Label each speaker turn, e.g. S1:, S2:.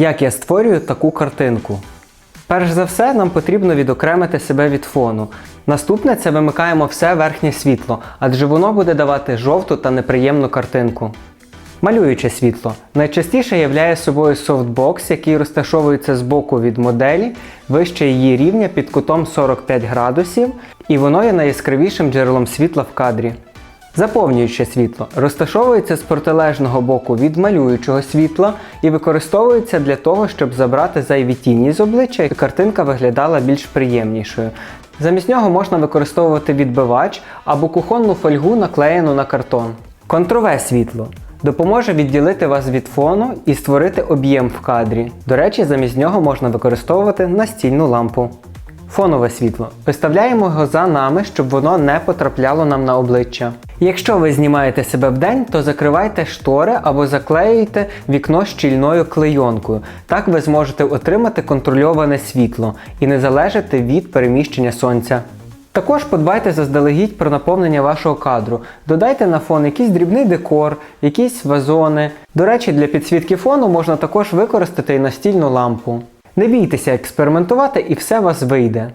S1: Як я створюю таку картинку? Перш за все, нам потрібно відокремити себе від фону. Наступне це вимикаємо все верхнє світло, адже воно буде давати жовту та неприємну картинку. Малююче світло найчастіше являє собою софтбокс, який розташовується збоку від моделі, вище її рівня під кутом 45 градусів, і воно є найяскравішим джерелом світла в кадрі. Заповнююче світло розташовується з протилежного боку від малюючого світла і використовується для того, щоб забрати зайві тіні з обличчя і картинка виглядала більш приємнішою. Замість нього можна використовувати відбивач або кухонну фольгу, наклеєну на картон. Контрове світло допоможе відділити вас від фону і створити об'єм в кадрі. До речі, замість нього можна використовувати настільну лампу. Фонове світло. Виставляємо його за нами, щоб воно не потрапляло нам на обличчя. Якщо ви знімаєте себе вдень, то закривайте штори або заклеюйте вікно щільною клейонкою. Так ви зможете отримати контрольоване світло і не залежати від переміщення сонця. Також подбайте заздалегідь про наповнення вашого кадру. Додайте на фон якийсь дрібний декор, якісь вазони. До речі, для підсвітки фону можна також використати і настільну лампу. Не бійтеся експериментувати і все у вас вийде.